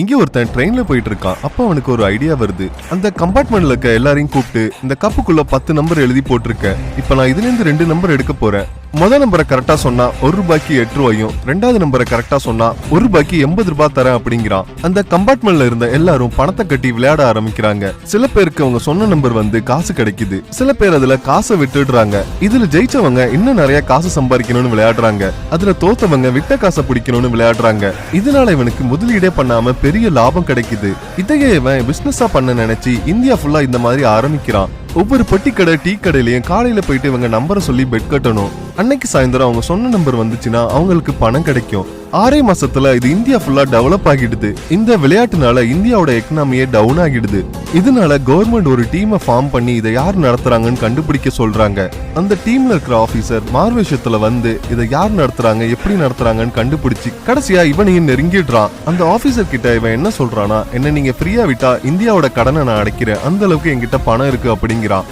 இங்கே ஒருத்தன் ட்ரெயினில் போயிட்டு இருக்கான் அப்போ அவனுக்கு ஒரு ஐடியா வருது. அந்த கம்பார்ட்மெண்ட்ல இருக்க எல்லாரையும் கூப்பிட்டு இந்த கப்புக்குள்ள பத்து நம்பர் எழுதி போட்டிருக்கேன் இப்போ நான் இதுலேருந்து ரெண்டு நம்பர் எடுக்க போறேன். முதல் நம்பரை கரெக்டா சொன்னா ஒரு ரூபாய்க்கு எட்டு ரூபாயும் ரெண்டாவது நம்பரை கரெக்டா சொன்னா ஒரு ரூபாய்க்கு எண்பது ரூபாய் தரேன் அப்படிங்கிறான். அந்த கம்பார்ட்மெண்ட்ல இருந்த எல்லாரும் பணத்தை கட்டி விளையாட ஆரம்பிக்கிறாங்க. சில பேருக்கு அவங்க சொன்ன நம்பர் வந்து காசு கிடைக்குது. சில பேர் அதுல காசை விட்டுடுறாங்க. இதுல ஜெயிச்சவங்க இன்னும் நிறைய காசு சம்பாதிக்கணும்னு விளையாடுறாங்க. அதுல தோத்தவங்க விட்ட காசை பிடிக்கணும்னு விளையாடுறாங்க. இதனால இவனுக்கு முதலீடே பண்ணாம பெரிய லாபம் கிடைக்குது. இதையே இவன் பிசினஸா பண்ண நினைச்சு இந்தியா ஃபுல்லா இந்த மாதிரி ஆரம்பிக்கிறான். ஒவ்வொரு பொட்டி கடை டீ கடையிலையும் காலையில போயிட்டு இவங்க நம்பரை சொல்லி பெட் கட்டணும். அன்னைக்கு சாயந்தரம் அவங்க சொன்ன நம்பர் வந்துச்சுன்னா அவங்களுக்கு பணம் கிடைக்கும். ஆறே மாசத்துல இது இந்தியா ஃபுல்லா டெவலப் ஆகிடுது. இந்த விளையாட்டுனால இந்தியாவோட எக்கனாமியே டவுன் ஆகிடுது. இதனால கவர்மெண்ட் ஒரு டீமை ஃபார்ம் பண்ணி இதை யார் நடத்துறாங்கன்னு கண்டுபிடிக்க சொல்றாங்க. அந்த டீம்ல இருக்கிற ஆபீசர் மார்வேஷத்துல வந்து இதை யார் நடத்துறாங்க எப்படி நடத்துறாங்கன்னு கண்டுபிடிச்சு கடைசியா இவனையும் நெருங்கிடுறான். அந்த ஆபீசர் கிட்ட இவன் என்ன சொல்றானா என்ன நீங்க ஃப்ரீயா விட்டா இந்தியாவோட கடனை நான் அடைக்கிறேன். அந்த அளவுக்கு என்கிட்ட பணம் இருக்கு அப்படிங்கிறான்.